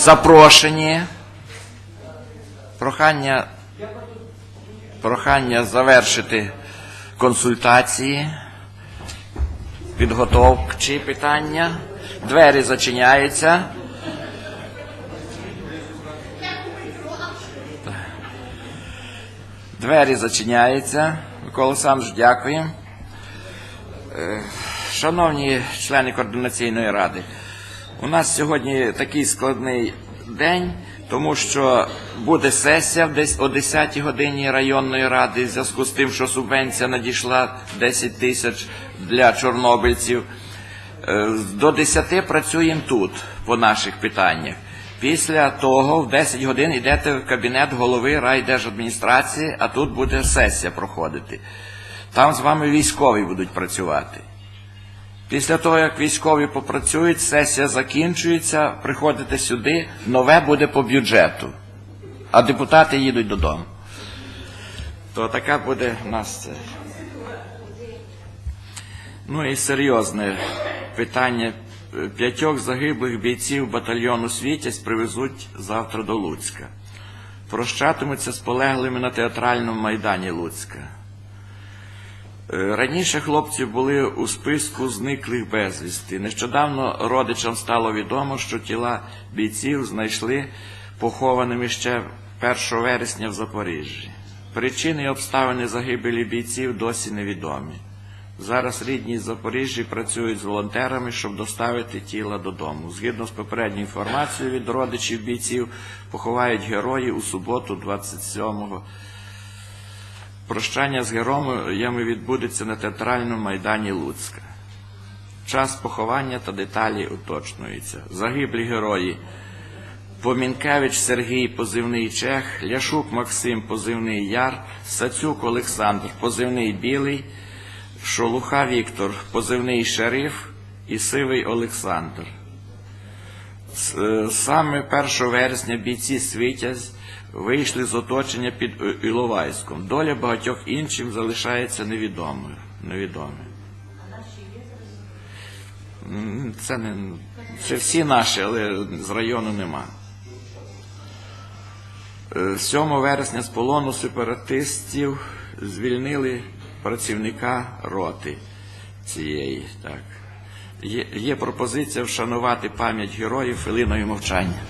запрошені. Прохання, прохання завершити консультації, підготовчі питання. Двері зачиняються. Двері зачиняються. Микола Олександрович, дякую. Е, Шановні члени координаційної ради, у нас сьогодні такий складний день, тому що буде сесія десь о 10 годині районної ради в зв'язку з тим, що субвенція надійшла 10 тисяч для чорнобильців. Е, До 10 працюємо тут по наших питаннях. Після того в 10 годин йдете в кабінет голови райдержадміністрації, а тут буде сесія проходити. Там з вами військові будуть працювати. Після того, як військові попрацюють, сесія закінчується, приходите сюди, нове буде по бюджету, а депутати їдуть додому. То така буде в нас це. Ну і серйозне питання. П'ятьох загиблих бійців батальйону Світязь привезуть завтра до Луцька. Прощатимуться з полеглими на театральному майдані Луцька. Е, Раніше хлопці були у списку зниклих безвісти. Нещодавно родичам стало відомо, що тіла бійців знайшли похованими ще 1 вересня в Запоріжжі. Причини і обставини загибелі бійців досі невідомі. Зараз рідні з Запоріжжя працюють з волонтерами, щоб доставити тіла додому. Згідно з попередньою інформацією від родичів бійців, поховають героїв у суботу, 27-го Прощання з героями відбудеться на театральному майдані Луцька. Час поховання та деталі уточнюються. Загиблі герої Помінкевич Сергій, позивний Чех, Ляшук Максим, позивний Яр, Сацюк Олександр, позивний Білий, Шолуха Віктор, позивний Шериф і Сивий Олександр. Е, Саме 1 вересня бійці Світязь вийшли з оточення під Е, Іловайськом. Доля багатьох інших залишається невідомою. невідомою. Це не це всі наші, але з району нема. Е, 7 вересня з полону сепаратистів звільнили працівника роти цієї. Так. Є, є пропозиція вшанувати пам'ять героїв хвилиною мовчання.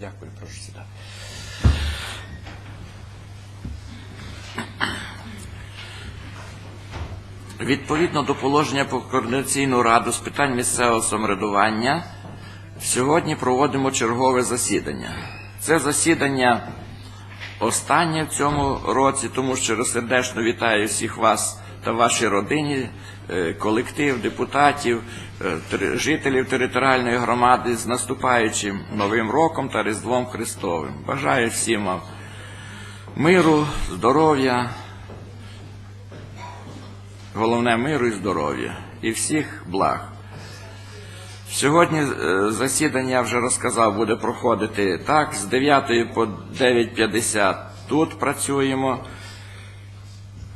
Дякую, прошу сідати. Відповідно до положення про координаційну раду з питань місцевого самоврядування, сьогодні проводимо чергове засідання. Це засідання останнє в цьому році, тому що сердечно вітаю всіх вас та вашій родині, е, колектив депутатів, е, жителів територіальної громади з наступаючим Новим роком та Різдвом Христовим. Бажаю всім вам миру, здоров'я, головне миру і здоров'я і всіх благ. Сьогодні е, засідання, я вже розказав, буде проходити так, з 9 по 9.50 тут працюємо,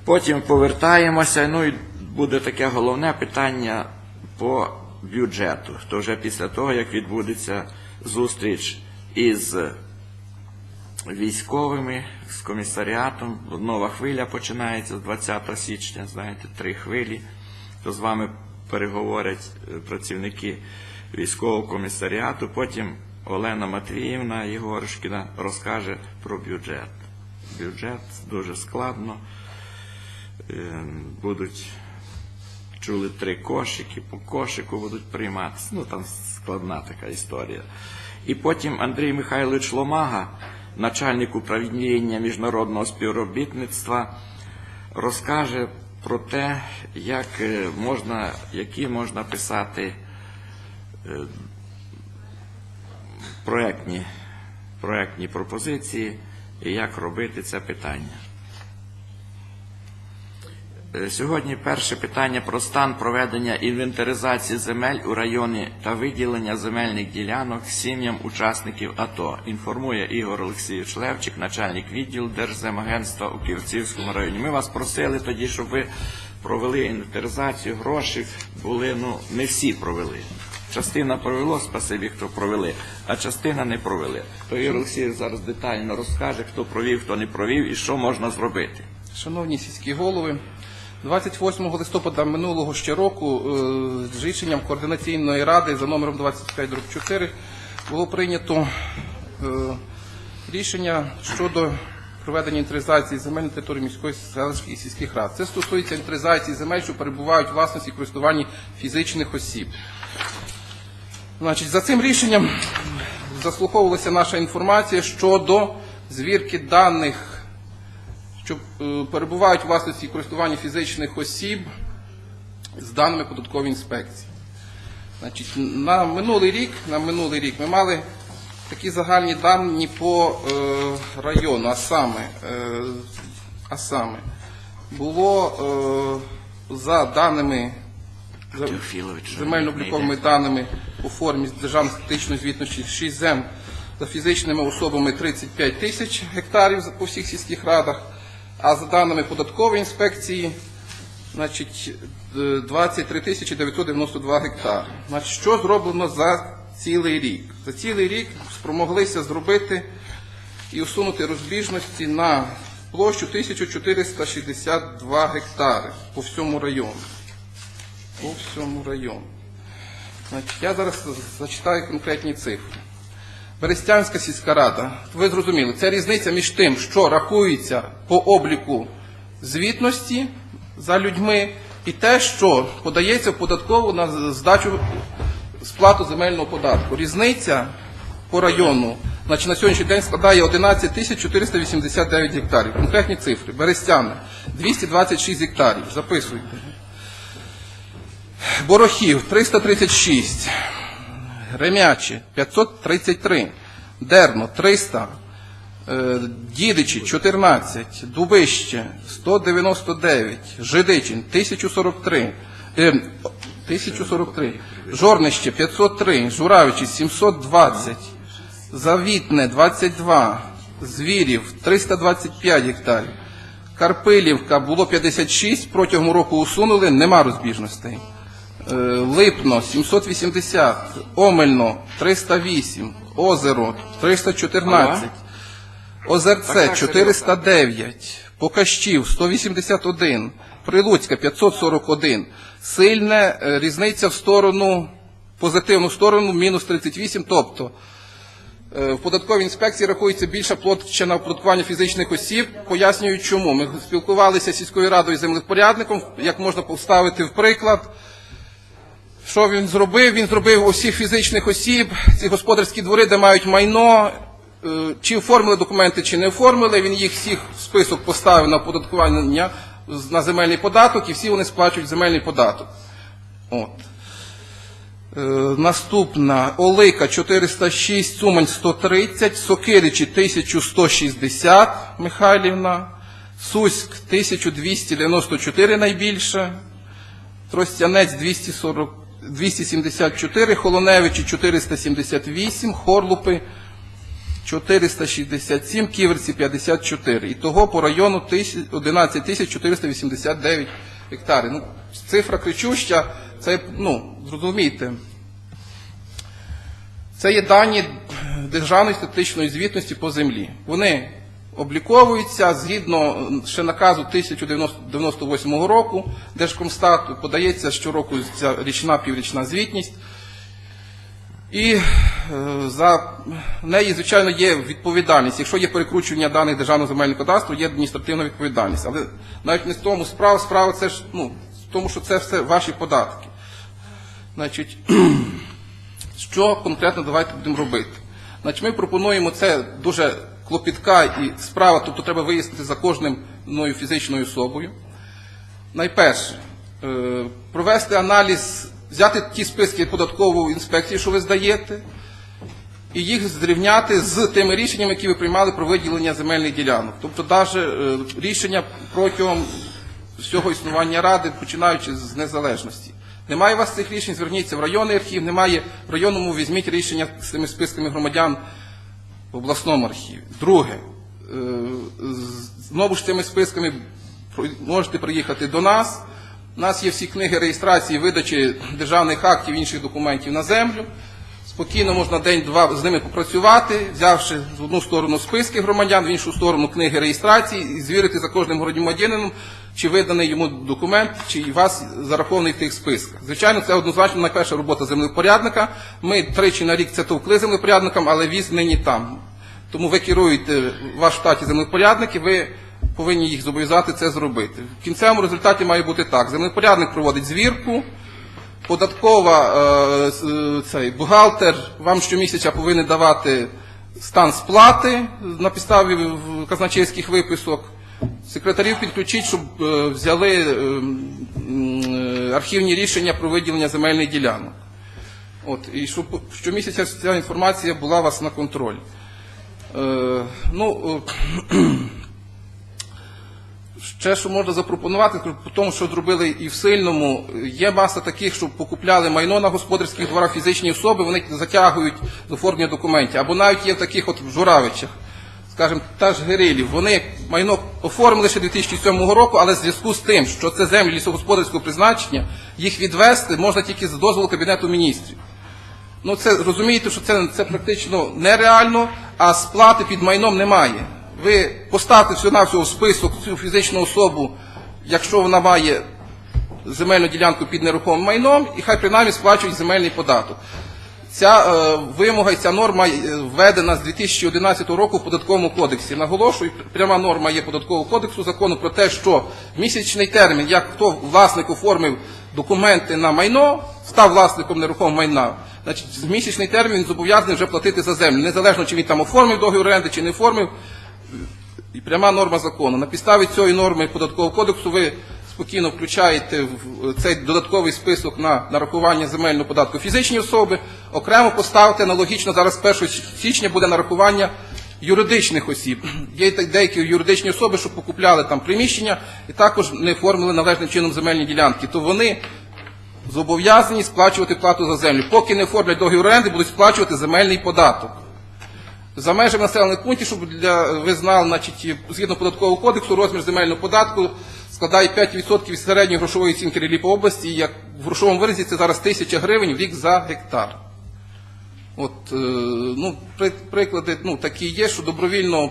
потім повертаємося, ну і буде таке головне питання по бюджету. То вже після того, як відбудеться зустріч із військовими, з комісаріатом. Нова хвиля починається з 20 січня, знаєте, три хвилі. То з вами переговорять е, працівники військового комісаріату. Потім Олена Матвіївна Єгоришкіна розкаже про бюджет. Бюджет дуже складно. Е, Будуть чули три кошики, по кошику будуть прийматися. Ну там складна така історія. І потім Андрій Михайлович Ломага, начальник управління міжнародного співробітництва, розкаже про те, як е, можна, які можна писати е, проектні, проектні пропозиції і як робити це питання. Е, Сьогодні перше питання про стан проведення інвентаризації земель у районі та виділення земельних ділянок сім'ям учасників АТО. Інформує Ігор Олексійович Левчик, начальник відділу Держземагентства у Київцівському районі. Ми вас просили тоді, щоб ви провели інвентаризацію, гроші були, ну не всі провели. Частина провело, спасибі, хто провели, а частина не провели. То Ігор Олексійович зараз детально розкаже, хто провів, хто не провів і що можна зробити. Шановні сільські голови, 28 листопада минулого ще року е, з рішенням координаційної ради за номером 25 було прийнято е, рішення щодо проведення інвентаризації земель на території міської селищних і сільських рад. Це стосується інвентаризації земель, що перебувають у власності і користуванні фізичних осіб. Значить, за цим рішенням заслуховувалася наша інформація щодо звірки даних що е, перебувають у власності і користуванні фізичних осіб з даними податкової інспекції. Значить, на минулий рік, на минулий рік ми мали такі загальні дані по е, району, а саме, е, а саме було е, за даними земельно-обліковими даними у формі державної статичної звітності 6 зем за фізичними особами 35 тисяч гектарів по всіх сільських радах, а за даними податкової інспекції значить, е, 23 тисячі 992 гектари. Значить, що зроблено за цілий рік? За цілий рік спромоглися зробити і усунути розбіжності на площу 1462 гектари по всьому району по всьому району. Значить, я зараз зачитаю конкретні цифри. Берестянська сільська рада, ви зрозуміли, це різниця між тим, що рахується по обліку звітності за людьми, і те, що подається в податкову на здачу сплату земельного податку. Різниця по району значить, на сьогоднішній день складає 11 тисяч 489 гектарів. Конкретні цифри. Берестяни 226 гектарів. Записуйте. Борохів 336, Ремячі 533, Дерно 300, е, Дідичі 14, Дубище 199, Жидичин 1043, е, 1043, Жорнище 503, Журавичі 720, Завітне 22, Звірів 325 гектарів. Карпилівка було 56, протягом року усунули, нема розбіжностей. Е, Липно 780, Омельно 308, Озеро 314, Озерце 409, Покащів 181, Прилуцька 541. Сильне е, різниця в сторону, позитивну сторону, мінус 38, тобто Е, В податковій інспекції рахується більша площа на оподаткування фізичних осіб. Пояснюю, чому. Ми спілкувалися з сільською радою і землепорядником, як можна поставити в приклад. Що він зробив? Він зробив усіх фізичних осіб, ці господарські двори, де мають майно, е, чи оформили документи, чи не оформили. Він їх всіх в список поставив на оподаткування на земельний податок, і всі вони сплачують земельний податок. От. Е, Наступна Олика 406, Сумань 130, Сокиричі 1160, Михайлівна, Суськ 1294 найбільше, Тростянець 240, 274, Холоневичі 478, Хорлупи 467, Ківерці 54. Ітого по району 11 489 гектарів. Ну, цифра кричуща, це, ну, зрозумійте, це є дані державної статичної звітності по землі. Вони обліковуються згідно ще наказу 1098 року Держкомстату, подається щороку ця річна піврічна звітність. І е, за неї, звичайно, є відповідальність. Якщо є перекручування даних державного земельного кадастру, є адміністративна відповідальність. Але навіть не в тому справа, справа це ж ну, в тому, що це все ваші податки. Значить, що конкретно давайте будемо робити? Значить, ми пропонуємо це дуже клопітка і справа, тобто треба вияснити за кожним мною фізичною особою. Найперше, е, провести аналіз, взяти ті списки податкової інспекції, що ви здаєте, і їх зрівняти з тими рішеннями, які ви приймали про виділення земельних ділянок. Тобто, навіть рішення протягом всього існування ради, починаючи з незалежності. Немає у вас цих рішень, зверніться в районний архів, немає в районному, візьміть рішення з цими списками громадян в обласному архіві. Друге, е, знову ж цими списками можете приїхати до нас. У нас є всі книги реєстрації, видачі державних актів інших документів на землю. Спокійно можна день-два з ними попрацювати, взявши з одну сторону списки громадян, в іншу сторону книги реєстрації і звірити за кожним громадянином, чи виданий йому документ, чи вас зарахований в тих списках. Звичайно, це однозначно найперша робота землепорядника. Ми тричі на рік це товкли землепорядникам, але віз нині там. Тому ви керуєте ваш штаті землепорядники, ви повинні їх зобов'язати це зробити. В кінцевому результаті має бути так: землепорядник проводить звірку, податкова е, е, цей бухгалтер вам щомісяця повинен давати стан сплати на підставі казначейських виписок. Секретарів підключіть, щоб е, взяли архівні рішення про виділення земельних ділянок. От, і щоб щомісяця ця інформація була у вас на контролі. Е, ну, Ще що можна запропонувати, по тому, що зробили і в сильному, є маса таких, що покупляли майно на господарських дворах фізичні особи, вони затягують до оформлення документів. Або навіть є в таких от Журавичах, скажімо, та ж Гирилів, вони майно оформили ще 2007 року, але в зв'язку з тим, що це землі лісогосподарського призначення, їх відвести можна тільки з дозволу Кабінету міністрів. Ну, це розумієте, що це, це практично нереально, а сплати під майном немає. Ви поставте все на всього список цю фізичну особу, якщо вона має земельну ділянку під нерухомим майном, і хай принаймні сплачують земельний податок. Ця е, вимога і ця норма е, введена з 2011 року в податковому кодексі. Наголошую, пряма норма є податкового кодексу закону про те, що місячний термін, як хто власник оформив документи на майно, став власником нерухомого майна, значить, місячний термін зобов'язаний вже платити за землю, незалежно чи він там оформив договір оренди, чи не оформив. І пряма норма закону. На підставі цієї норми податкового кодексу ви спокійно включаєте в цей додатковий список на нарахування земельного податку фізичні особи, окремо поставте аналогічно зараз 1 січня буде нарахування юридичних осіб. Є деякі юридичні особи, що покупляли там приміщення і також не оформили належним чином земельні ділянки, то вони зобов'язані сплачувати плату за землю. Поки не оформлять договір оренди, будуть сплачувати земельний податок. За межами населених пунктів, щоб для ви знали, значить, згідно податкового кодексу, розмір земельного податку складає 5% від середньої грошової оцінки релі по області, і як в грошовому виразі це зараз 1000 гривень в рік за гектар. От, е, ну, при- приклади ну, такі є, що добровільно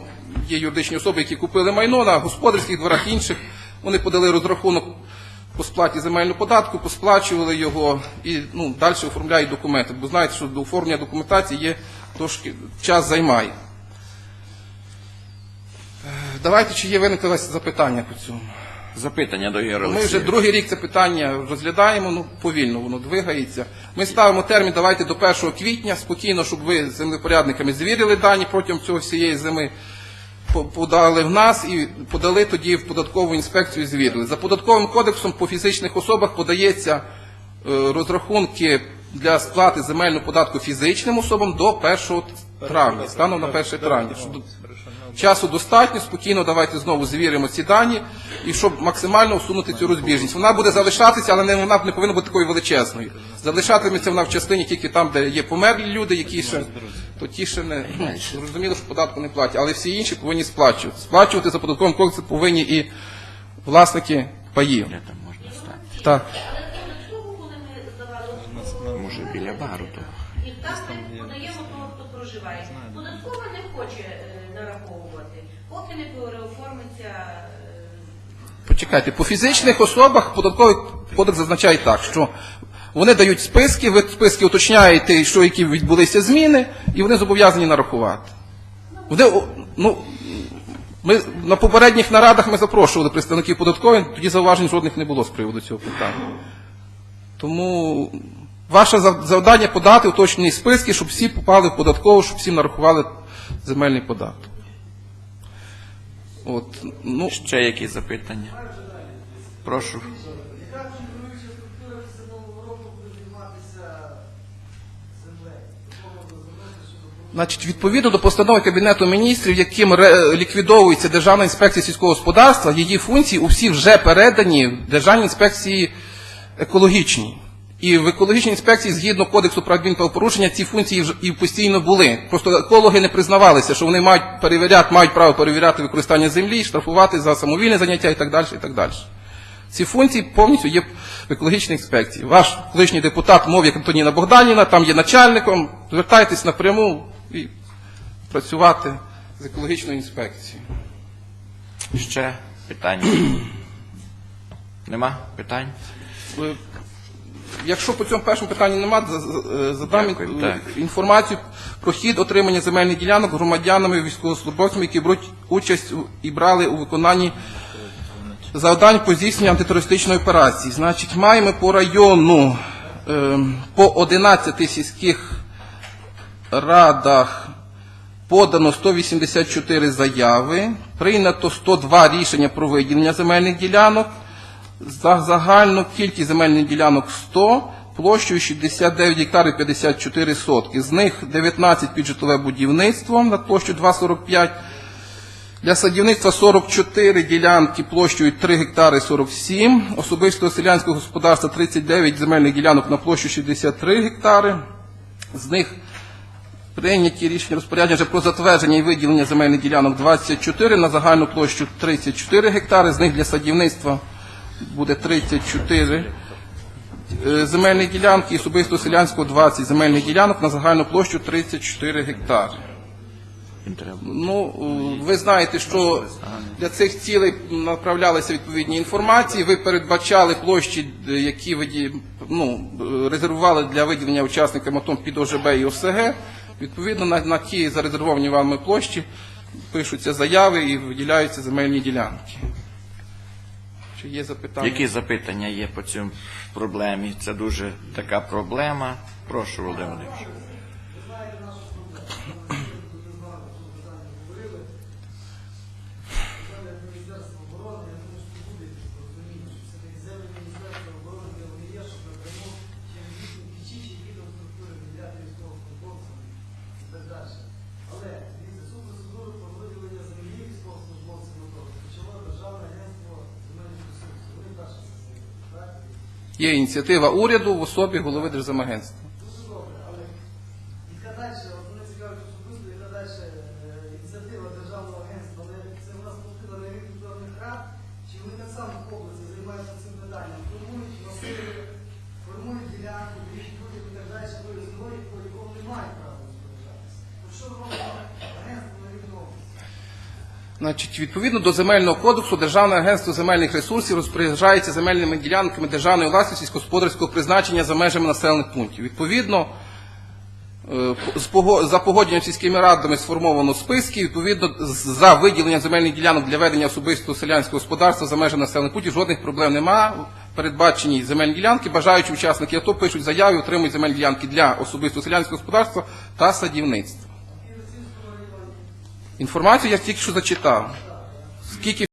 є юридичні особи, які купили майно на господарських дворах інших, вони подали розрахунок по сплаті земельного податку, посплачували його і ну, далі оформляють документи. Бо знаєте, що до оформлення документації є трошки час займає. Давайте, чи є виникли у вас запитання по цьому? Запитання до Ігоря Ми вже другий рік це питання розглядаємо, ну повільно воно двигається. Ми ставимо термін, давайте до 1 квітня, спокійно, щоб ви з землепорядниками звірили дані протягом цього всієї зими, подали в нас і подали тоді в податкову інспекцію і звірили. За податковим кодексом по фізичних особах подається е, розрахунки для сплати земельного податку фізичним особам до 1 травня, станом на 1 травня. Часу достатньо, спокійно давайте знову звіримо ці дані, і щоб максимально усунути цю розбіжність. Вона буде залишатися, але не, вона не повинна бути такою величезною. Залишатиметься вона в частині тільки там, де є померлі люди, які ще то ті ще не зрозуміло, що податку не платять, але всі інші повинні сплачувати. Сплачувати за податковим кодексом повинні і власники паїв. Там можна стати? Так. Біля бару того. І так ми подаємо того, хто проживає. Податкова не хоче е, нараховувати, поки не переоформиться. е, Почекайте, по фізичних особах податковий кодекс зазначає так, що вони дають списки, ви списки уточняєте, що які відбулися зміни, і вони зобов'язані нарахувати. Вони, ну, ми на попередніх нарадах ми запрошували представників податкової, тоді зауважень жодних не було з приводу цього питання. Тому ваше завдання подати уточнені списки, щоб всі попали в податкову, щоб всім нарахували земельний податок. От, ну, Ще які запитання? Прошу. Значить, відповідно до постанови Кабінету міністрів, яким ліквідовується Державна інспекція сільського господарства, її функції усі вже передані Державній інспекції екологічній. І в екологічній інспекції, згідно кодексу про адмінправопорушення, ці функції вже і постійно були. Просто екологи не признавалися, що вони мають перевіряти, мають право перевіряти використання землі, штрафувати за самовільне заняття і так далі. І так далі. Ці функції повністю є в екологічній інспекції. Ваш колишній депутат мов як Антоніна Богданіна, там є начальником. Звертайтесь напряму і працювати з екологічною інспекцією. Ще питання. Нема питань? Якщо по цьому першому питанню немає, за- за- е, задам Дякую, так. інформацію про хід отримання земельних ділянок громадянами військовослужбовцями, які беруть участь і брали у виконанні завдань по здійсненню антитерористичної операції. Значить, маємо по району ем, по 11 сільських радах подано 184 заяви, прийнято 102 рішення про виділення земельних ділянок, за загальну кількість земельних ділянок 100, площею 69 гектарів 54 сотки. З них 19 під будівництво на площу 2,45, для садівництва 44 ділянки площею 3 гектари 47, особистого селянського господарства 39 земельних ділянок на площу 63 гектари. З них прийняті рішення розпорядження вже про затвердження і виділення земельних ділянок 24 на загальну площу 34 гектари. З них для садівництва буде 34 е, земельних ділянки, і особисто селянського 20 земельних ділянок на загальну площу 34 гектари. Ну, ви знаєте, що для цих цілей направлялися відповідні інформації. Ви передбачали площі, е, які виді- ну, резервували для виділення учасникам АТО під ОЖБ і ОСГ. Відповідно, на, на ті зарезервовані вами площі пишуться заяви і виділяються земельні ділянки. Чи є запитання? Які запитання є по цьому проблемі? Це дуже така проблема. Прошу, Володимир Володимирович. Міністерство оборони, я думаю, що буде розуміти, що це такі землі Міністерства оборони, де вони є, щоб напряму через їхні печі чи відеоструктури виділяти військовослужбовцям і так далі. Але дивіться, цю процедуру про виділення землі військовослужбовцям АТО почало Державне агентство земельних ресурсів. Вони перше це зробили, так? Є ініціатива уряду в особі голови Держземагентства. Дуже добре, але яка далі, от мене цікавить особисто, яка далі е, ініціатива державного агентства, але це в нас поступила на рівні певних рад, чи вони так само в області займаються цим питанням, формують масиви, формують ділянку, дають людям і так далі, бо землею, по якому немає права розпоряджатися. От що робить агентство на рівні області? Значить, відповідно до земельного кодексу, Державне агентство земельних ресурсів розпоряджається земельними ділянками державної власності сільськогосподарського призначення за межами населених пунктів. Відповідно, е, за погодженням сільськими радами сформовано списки. Відповідно, за виділення земельних ділянок для ведення особистого селянського господарства за межами населених пунктів жодних проблем немає. Передбачені земельні ділянки, бажаючі учасники АТО пишуть заяви, отримують земельні ділянки для особистого селянського господарства та садівництва. Інформацію я тільки що зачитав. Скільки